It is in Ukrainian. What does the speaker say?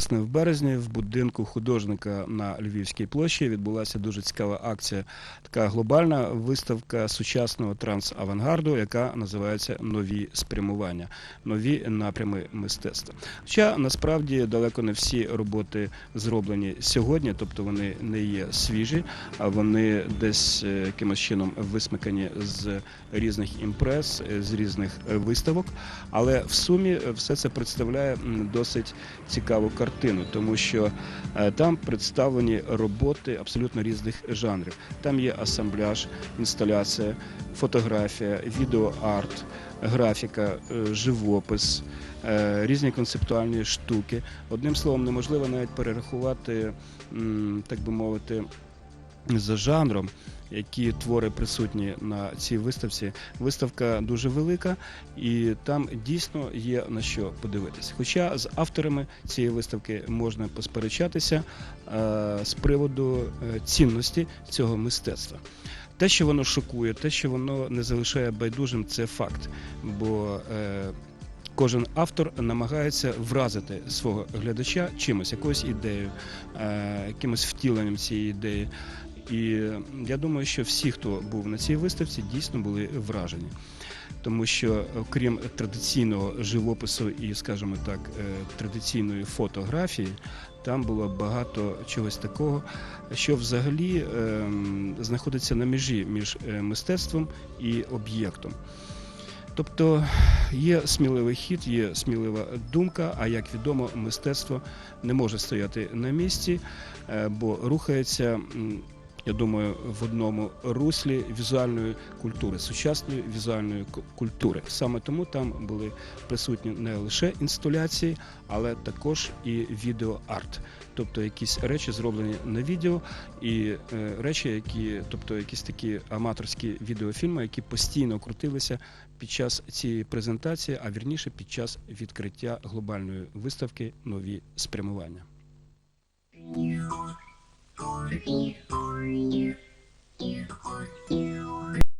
власне в березні в будинку художника на Львівській площі відбулася дуже цікава акція, така глобальна виставка сучасного трансавангарду, яка називається Нові спрямування, нові напрями мистецтва. Хоча насправді далеко не всі роботи зроблені сьогодні, тобто вони не є свіжі, а вони десь е, якимось чином висмикані з різних імпрес, е, з різних е, виставок. Але в сумі все це представляє досить цікаву картину, тому що е, там представлені роботи абсолютно різних жанрів. Там є асамбляж, інсталяція, фотографія, відеоарт, графіка, е, живопис, е, різні концептуальні штуки. Одним словом, неможливо навіть перерахувати, так би мовити, за жанром. Які твори присутні на цій виставці? Виставка дуже велика, і там дійсно є на що подивитися. Хоча з авторами цієї виставки можна посперечатися е, з приводу е, цінності цього мистецтва. Те, що воно шокує, те, що воно не залишає байдужим, це факт. Бо е, кожен автор намагається вразити свого глядача чимось, якоюсь ідеєю, е, якимось втіленням цієї ідеї. І я думаю, що всі, хто був на цій виставці, дійсно були вражені. Тому що, окрім традиційного живопису і, скажімо так, е, традиційної фотографії, там було багато чогось такого, що взагалі ем, знаходиться на межі між е, мистецтвом і об'єктом. Тобто є сміливий хід, є смілива думка, а як відомо, мистецтво не може стояти на місці, е, бо рухається. Я думаю, в одному руслі візуальної культури, сучасної візуальної культури. Саме тому там були присутні не лише інсталяції, але також і відеоарт, тобто якісь речі зроблені на відео, і е, речі, які, тобто якісь такі аматорські відеофільми, які постійно крутилися під час цієї презентації, а вірніше під час відкриття глобальної виставки Нові спрямування. Thank you. Yeah.